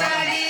સોનું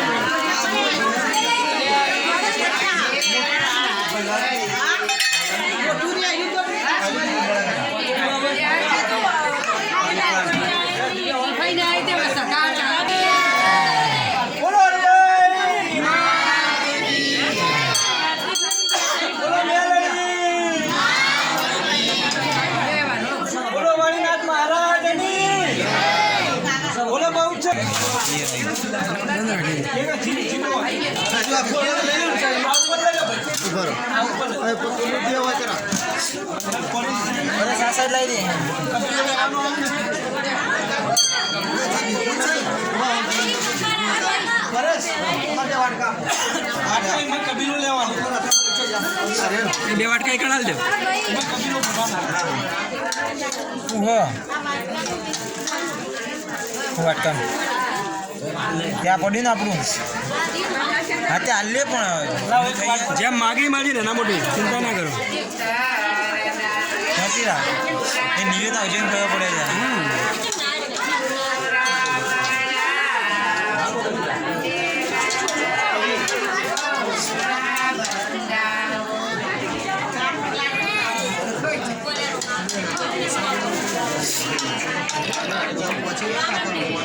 કબીલો લેવાનો બે વાટકા કણાલ દે વાટકામ ત્યાં પડ્યું ને આપણું. હા તે હાલે પણ જેમ માગી માજી ને ના મોટી ચિંતા ના કરો. નથી રાખ એ નિવેદ આવશે ને ખબર પડે છે. ચાલો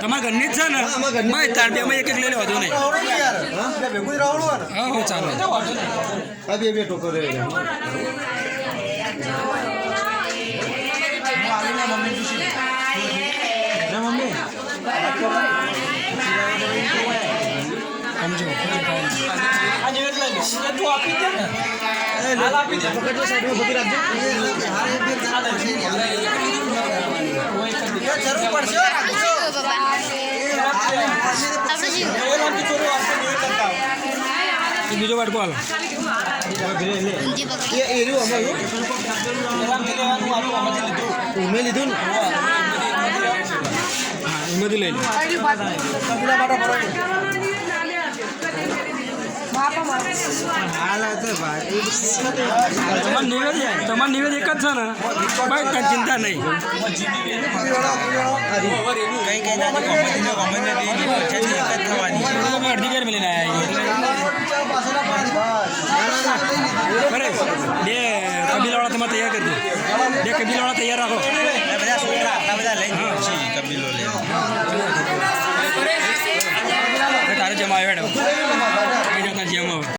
તમારા ઘરની જ છે ને? ભાઈ તાર બે એક એક લઈ લે વધુ નહીં. હા? ચાલો. આ બે બે ટોકર રહે સમજો. આ નિવેદ લઈ લે. એ તું આપી દે ને. જરૂર પડશે બીજો વાટકો હાલો ઉમે લીધું ને હા લઈ લે તમારે નિવેદ તમારું નિવેદ એક જ છે ને ભાઈ તાર ચિંતા નહીં તમે અડધી કેર લઈને આવ્યા બરે બે કબીલાવાળા તમારે તૈયાર કરી દો બે કબીલાવાળા તૈયાર રાખો તારે બધા છોકરા આટલા બધા લઈને કબીલો લે તારે જમા આવ્યો